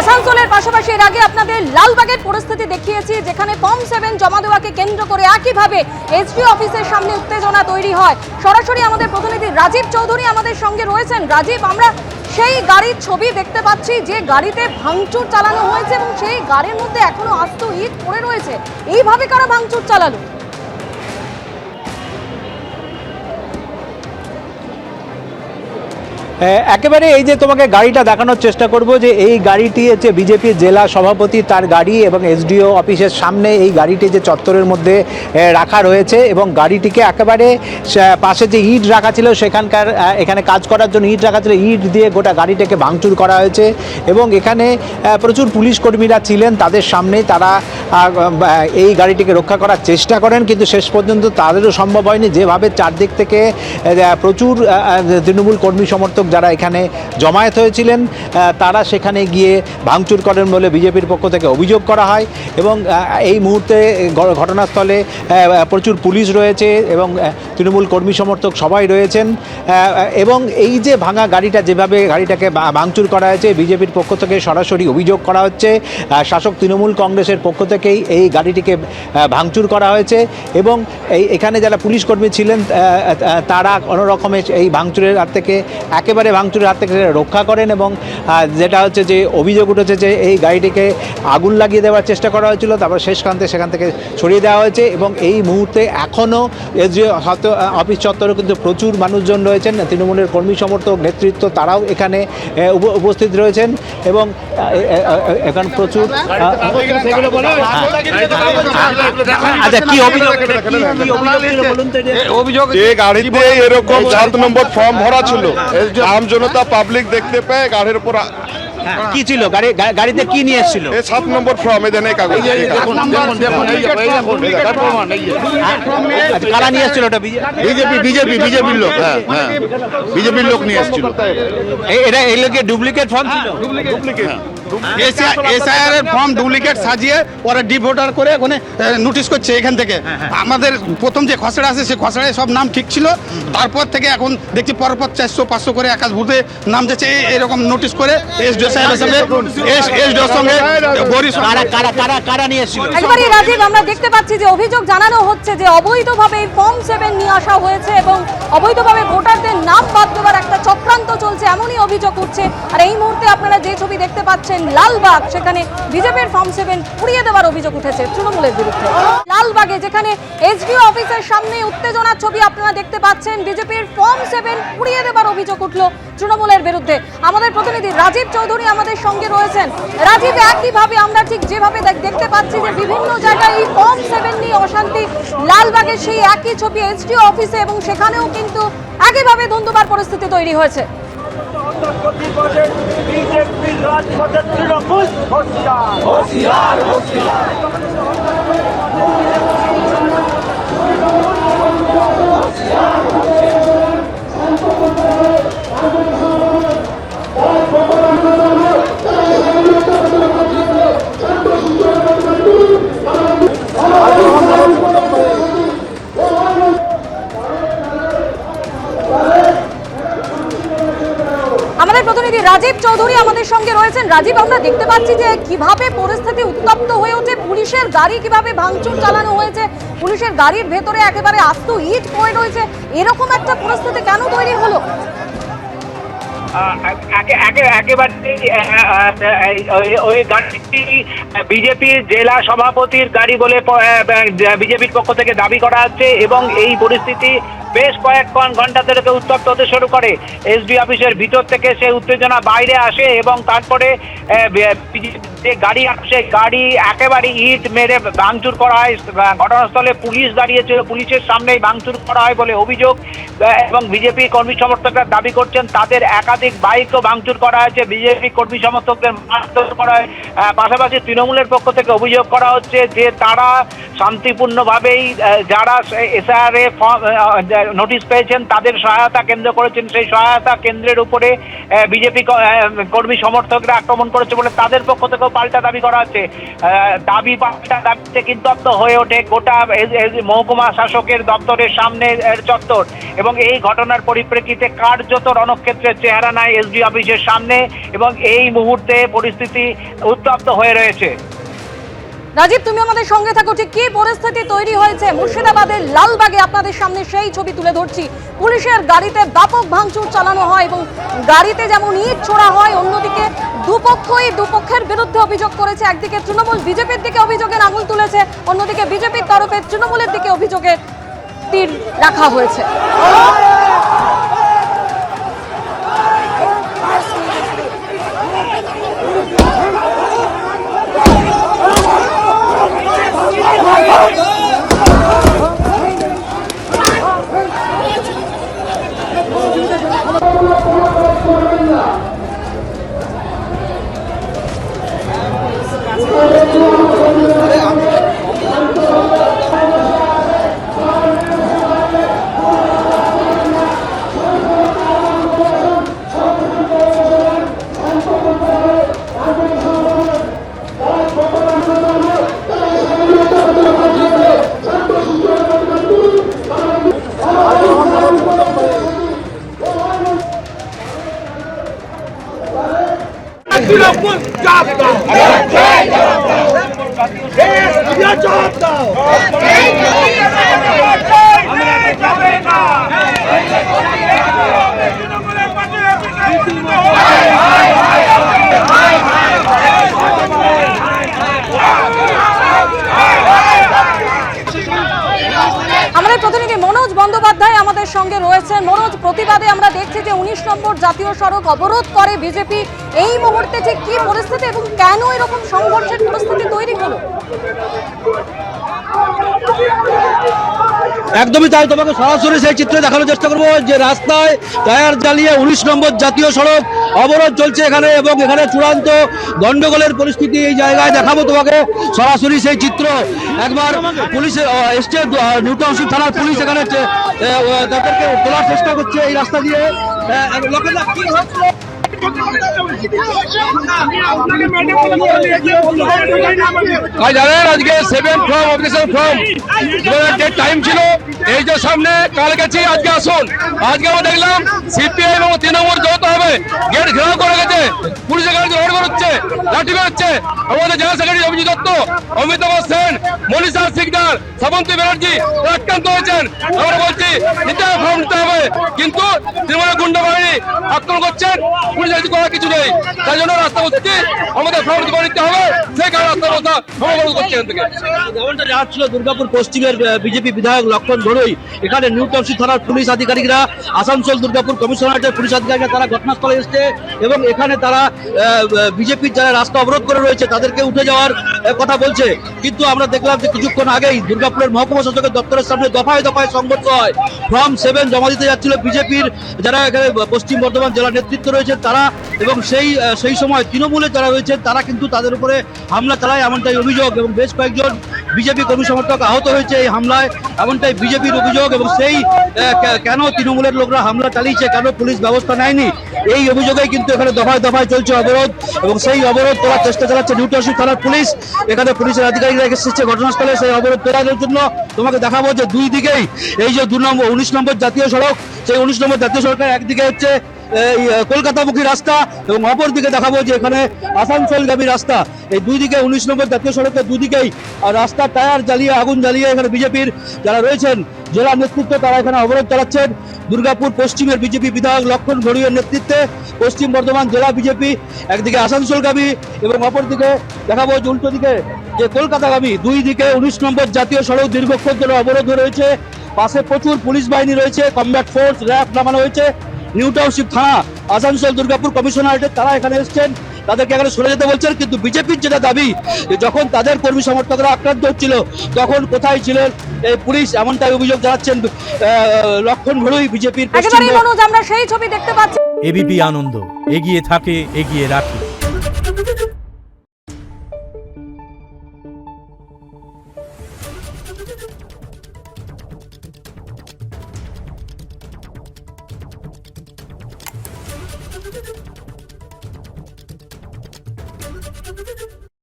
আসানসোলের পাশাপাশি এর আগে আপনাদের লালবাগের পরিস্থিতি দেখিয়েছি, যেখানে ফর্ম সেভেন জমা দেওয়াকে কেন্দ্র করে একইভাবে এসডি অফিসের সামনে উত্তেজনা তৈরি হয়। সরাসরি আমাদের প্রতিনিধি রাজীব চৌধুরী আমাদের সঙ্গে রয়েছেন। রাজীব, আমরা সেই গাড়ির ছবি দেখতে পাচ্ছি, যে গাড়িতে ভাঙচুর চালানো হয়েছে এবং সেই গাড়ির মধ্যে এখনও আস্ত ইট পড়ে রয়েছে। এইভাবে কারা ভাঙচুর চালালো? একেবারে এই যে তোমাকে গাড়িটা দেখানোর চেষ্টা করব যে এই গাড়িটি হচ্ছে বিজেপির জেলা সভাপতি তার গাড়ি এবং এসডিও অফিসের সামনে এই গাড়িটি যে চত্বরের মধ্যে রাখা রয়েছে এবং গাড়িটিকে একেবারে পাশে যে ইট রাখা ছিল সেখানকার এখানে কাজ করার জন্য ইট রাখা ছিল, ইট দিয়ে গোটা গাড়িটাকে ভাঙচুর করা হয়েছে এবং এখানে প্রচুর পুলিশ কর্মীরা ছিলেন তাদের সামনে তারা এই গাড়িটিকে রক্ষা করার চেষ্টা করেন কিন্তু শেষ পর্যন্ত তাদেরও সম্ভব হয়নি। যেভাবে চারদিক থেকে প্রচুর তৃণমূল কর্মী সমর্থক যারা এখানে জমায়েত হয়েছিলেন তারা সেখানে গিয়ে ভাঙচুর করেন বলে বিজেপির পক্ষ থেকে অভিযোগ করা হয় এবং এই মুহূর্তে ঘটনাস্থলে প্রচুর পুলিশ রয়েছে এবং তৃণমূল কর্মী সমর্থক সবাই রয়েছেন এবং এই যে ভাঙা গাড়িটা যেভাবে গাড়িটাকে ভাঙচুর করা হয়েছে, বিজেপির পক্ষ থেকে সরাসরি অভিযোগ করা হচ্ছে শাসক তৃণমূল কংগ্রেসের পক্ষ থেকেই এই গাড়িটিকে ভাঙচুর করা হয়েছে এবং এই, এখানে যারা পুলিশ কর্মী ছিলেন তারা কোনো রকমের এই ভাঙচুরের হাত থেকে একেবারে ভাঙচুরের হাত থেকে রক্ষা করেন এবং যেটা হচ্ছে যে অভিযোগ উঠেছে যে এই গাড়িটিকে আগুন লাগিয়ে দেওয়ার চেষ্টা করা হয়েছিল তারপর শেষ প্রান্তে সেখান থেকে সরিয়ে দেওয়া হয়েছে এবং এই মুহূর্তে এখনও এসডিও অফিস চত্বরে কিন্তু প্রচুর মানুষজন রয়েছেন তৃণমূলের কর্মী সমর্থক নেতৃত্ব তারাও এখানে উপস্থিত রয়েছেন এবং এখানে প্রচুর আচ্ছা কি অভিযোগ? অভিযোগ যে গাড়িতে এরকম সাত নম্বর ফর্ম ভরা ছিল আম জনতা পাবলিক দেখতে পায় গাড়ির উপর হ্যাঁ, কি ছিল? গাড়ি গাড়িতে কি নিয়ে এসেছিল? এই সাত নম্বর ফর্ম এদের দেন এই কাগজ কারা নিয়ে এসেছিল ওটা? বিজেপি বিজেপি বিজেপির লোক হ্যাঁ হ্যাঁ। বিজেপির লোক নিয়ে এসেছিল। এটা এই লোকের ডুপ্লিকেট ফর্ম ছিল? এসআইআর এর ফর্ম ডুপ্লিকেট সাজিয়ে পরে ডি ভোটার করে ওখানে নোটিশ করছে এখান থেকে। আমাদের প্রথম যে খসড়া আছে সেই খসড়ায় সব নাম ঠিক ছিল। তারপর থেকে এখন দেখছি পরপর চারশো পাঁচশো করে একাশ নাম যাচ্ছে। এরকম নোটিশ করে এসডিও সাহেবের সঙ্গে এসডিওর সঙ্গে বরিশ কারা কারা কারা কারা নিয়ে এসেছিল? একবারই রাজীব আমরা দেখতে পাচ্ছি যে অভিযোগ জানানো হচ্ছে যে অবৈধভাবে এই ফর্ম সেভেন নিয়ে আসা হয়েছে এবং অবৈধভাবে ভোটারদের নাম বাদ দেওয়ার একটা চক্রান্ত চলছে এমনই অভিযোগ উঠছে। আর এই মুহূর্তে আপনারা যে ছবি দেখতে পাচ্ছেন লালবাগ। সেখানে বিজেপির ফর্ম সেভেন পুড়িয়ে দেওয়ার অভিযোগ উঠেছে তৃণমূলের বিরুদ্ধে। লালবাগে, যেখানে এসডিও অফিসের সামনে উত্তেজনার ছবি আপনারা দেখতে পাচ্ছেন, বিজেপির ফর্ম সেভেন পুড়িয়ে দেওয়ার অভিযোগ উঠল তৃণমূলের বিরুদ্ধে। আমাদের প্রতিনিধি রাজীব চৌধুরী আমাদের সঙ্গে রয়েছেন। রাজীব, একইভাবে আমরা ঠিক যেভাবে দেখ- দেখতে পাচ্ছি যে বিভিন্ন জায়গায় এই ফর্ম সেভেন নিয়ে অশান্তি। লালবাগের সেই একই ছবি এসডিও অফিসে এবং সেখানেও কিন্তু একইভাবে ধুন্ধুবার পরিস্থিতি তৈরি হয়েছে। বিজেপি রাজপথে তৃণমূল হোশিয়ার আমাদের প্রতিনিধি রাজীব চৌধুরী আমাদের সঙ্গে রয়েছেন। রাজীব, আমরা দেখতে পাচ্ছি যে কীভাবে পরিস্থিতি উত্তপ্ত হয়ে ওঠে, পুলিশের গাড়ি কীভাবে ভাঙচুর চালানো হয়েছে, পুলিশের গাড়ির ভেতরে একেবারে আস্ত ইট পড়ে রয়েছে, এরকম একটা পরিস্থিতি কেন তৈরি হলো? বিজেপির জেলা সভাপতির গাড়ি বলে বিজেপির পক্ষ থেকে দাবি করা হচ্ছে এবং এই পরিস্থিতি বেশ কয়েক ঘন- ঘণ্টা ধরে উত্তপ্ত হতে শুরু করে। এসডি অফিসের ভিতর থেকে সে উত্তেজনা বাইরে আসে এবং তারপরে যে গাড়ি আসে গাড়ি একেবারে ইট মেরে ভাঙচুর করা হয়। ঘটনাস্থলে পুলিশ দাঁড়িয়েছিল। পুলিশের সামনেই ভাঙচুর করা হয় বলে অভিযোগ এবং বিজেপি কর্মী সমর্থকরা দাবি করছেন, তাদের একাধিক বাইকও ভাঙচুর করা হয়েছে। বিজেপি কর্মী সমর্থকদের মারধর করা হয়। পাশাপাশি তৃণমূলের পক্ষ থেকে অভিযোগ করা হচ্ছে যে তারা শান্তিপূর্ণভাবেই যারা এসআর এ নোটিশ পেয়েছেন, তাদের সহায়তা কেন্দ্র করেছেন, সেই সহায়তা কেন্দ্রের উপরে বিজেপি কর্মী সমর্থকরা আক্রমণ করেছে বলে তাদের পক্ষ থেকেও পাল্টা দাবি করা হচ্ছে। দাবি পাল্টা দাবিতে কিন্তু হয়ে ওঠে গোটা মহকুমা শাসকের দপ্তরের সামনে চত্বর। এবং এই ঘটনার পরিপ্রেক্ষিতে কার্যত রণক্ষেত্রের চেহারা নেয় এসডি অফিসের সামনে এবং এই মুহূর্তে পরিস্থিতি উত্তপ্ত হয়ে রয়েছে। রাজীব, তুমি আমাদের সঙ্গে থাকো। ঠিক কি পরিস্থিতি তৈরি হয়েছে? মুর্শিদাবাদের লালবাগে আপনাদের সামনে সেই ছবি তুলে ধরছি। পুলিশের গাড়িতে ব্যাপক ভাঙচুর চালানো হয় এবং গাড়িতে যেমন ইট ছোড়া হয়, অন্যদিকে দুপক্ষই দুপক্ষের বিরুদ্ধে অভিযোগ করেছে। একদিকে তৃণমূল বিজেপির দিকে অভিযোগের আঙুল তুলেছে, অন্যদিকে বিজেপির তরফে তৃণমূলের দিকে অভিযোগের তীর রাখা হয়েছে। আমাদের প্রতিনিধি মনোজ বন্দ্যোপাধ্যায় আমাদের সঙ্গে রয়েছেন। মনোজ প্রতিবাদে আমরা যে উনিশ নম্বর জাতীয় সড়ক অবরোধ করে বিজেপি। এই মুহূর্তে ঠিক কি পরিস্থিতি এবং কেন এরকম সংঘর্ষের পরিস্থিতি তৈরি হলো? একদমই তাই তোমাকে সরাসরি সেই চিত্র দেখানোর চেষ্টা করব যে রাস্তায় টায়ার জ্বালিয়ে উনিশ নম্বর জাতীয় সড়ক অবরোধ চলছে এখানে এবং এখানে চূড়ান্ত গন্ডগোলের পরিস্থিতি এই জায়গায় দেখাবো তোমাকে সরাসরি সেই চিত্র। একবার পুলিশের এসছে আহ, নিউ টাউনশিপ থানার পুলিশ এখানে তাদেরকে তোলার চেষ্টা করছে এই রাস্তা দিয়ে। ভাই জানেন আজকে seven form officer form time ছিল। এই যে সামনে, কাল গেছি, আজকে আসুন। আজকে আমরা দেখলাম সিপিআই এবং তৃণমূল যৌথ হবে গেট ঘেরাও করে গেছে। পুলিশের গাড়ি হচ্ছে লাঠি বেরোচ্ছে আমাদের জেলা সেক্রেটারি অভিজিৎ দত্ত অমিতাভ সেন, মনীষা সিকদার শ্রাবন্তী ব্যানার্জি আক্রান্ত হয়েছেন। আমরা বলছি নিতে হবে ফর্ম নিতে হবে। কিন্তু তৃণমূলের গুন্ডা বাহিনী আক্রমণ করছেন, পুলিশ করার কিছু নেই। তাই জন্য রাস্তা বসছি আমাদের ফর্ম নিতে হবে। সেই কারণে রাস্তা বসা সমাবরণ করছে এখান থেকে। যেমনটা যাচ্ছিল দুর্গাপুর পশ্চিমের বিজেপি বিধায়ক লক্ষণ ঘড়ই এখানে নিউ টাউনশিপ থানার পুলিশ আধিকারিকরা, আসানসোল দুর্গাপুর কমিশনারেটের পুলিশ আধিকারিকরা তারা ঘটনাস্থলে এসছে এবং এখানে তারা বিজেপির যারা রাস্তা অবরোধ করে রয়েছে তাদেরকে উঠে যাওয়ার কথা বলছে। কিন্তু আমরা দেখলাম যে কিছুক্ষণ আগেই দুর্গাপুরের মহকুমা শাসকের দপ্তরের সামনে দফায় দফায় সংঘর্ষ হয়। ফর্ম সেভেন জমা দিতে যাচ্ছিল বিজেপির, যারা এখানে পশ্চিম বর্ধমান জেলা নেতৃত্ব রয়েছে তারা এবং সেই সেই সময় তৃণমূলে যারা রয়েছে তারা কিন্তু তাদের উপরে হামলা চালায় এমনটাই অভিযোগ এবং বেশ কয়েকজন বিজেপি কর্মী সমর্থক আহত হয়েছে এই হামলায়, এমনটাই বিজেপির অভিযোগ এবং সেই কেন তৃণমূলের লোকরা হামলা চালিয়েছে, কেন পুলিশ ব্যবস্থা নেয়নি, এই অভিযোগেই কিন্তু এখানে দফায় দফায় চলছে অবরোধ এবং সেই অবরোধ তোলার চেষ্টা চালাচ্ছে নিউ থানার পুলিশ, এখানে পুলিশের আধিকারিকরা এসেছে ঘটনাস্থলে, সেই অবরোধ তোলার জন্য তোমাকে দেখাবো যে দুই দিকেই, এই যে দু নম্বর, উনিশ নম্বর জাতীয় সড়ক, সেই উনিশ নম্বর জাতীয় সড়কের একদিকে হচ্ছে এই কলকাতামুখী রাস্তা এবং অপর দিকে দেখাবো যে এখানে আসানসোলগামী রাস্তা। এই দুই দিকে উনিশ নম্বর জাতীয় সড়কের দুদিকেই আর রাস্তার টায়ার জ্বালিয়ে, আগুন জ্বালিয়ে এখানে বিজেপির যারা রয়েছেন, জেলা নেতৃত্ব, তারা এখানে অবরোধ চালাচ্ছেন। দুর্গাপুর পশ্চিমের বিজেপি বিধায়ক লক্ষণ ঘড়ুইয়ের নেতৃত্বে পশ্চিম বর্ধমান জেলা বিজেপি, একদিকে আসানসোলগামী এবং অপরদিকে দেখাবো যে উল্টো দিকে যে কলকাতাগামী দুই দিকে উনিশ নম্বর জাতীয় সড়ক দীর্ঘক্ষণ ধরে অবরোধ রয়েছে। পাশে প্রচুর পুলিশ বাহিনী রয়েছে, কমব্যাট ফোর্স, র্যাব নামানো হয়েছে। নিউ টাউনশিপ থানা আসানসোল দুর্গাপুর কমিশনারেটের তারা এখানে এসছেন। তাদেরকে এখানে সরে যেতে বলছেন কিন্তু বিজেপির যেটা দাবি যখন তাদের কর্মী সমর্থকরা আক্রান্ত হচ্ছিল তখন কোথায় ছিলেন এই পুলিশ? এমনটাই অভিযোগ জানাচ্ছেন লক্ষণ ঘড়ুই বিজেপির আমরা সেই ছবি দেখতে পাচ্ছি। এবিপি আনন্দ এগিয়ে থাকে এগিয়ে রাখে।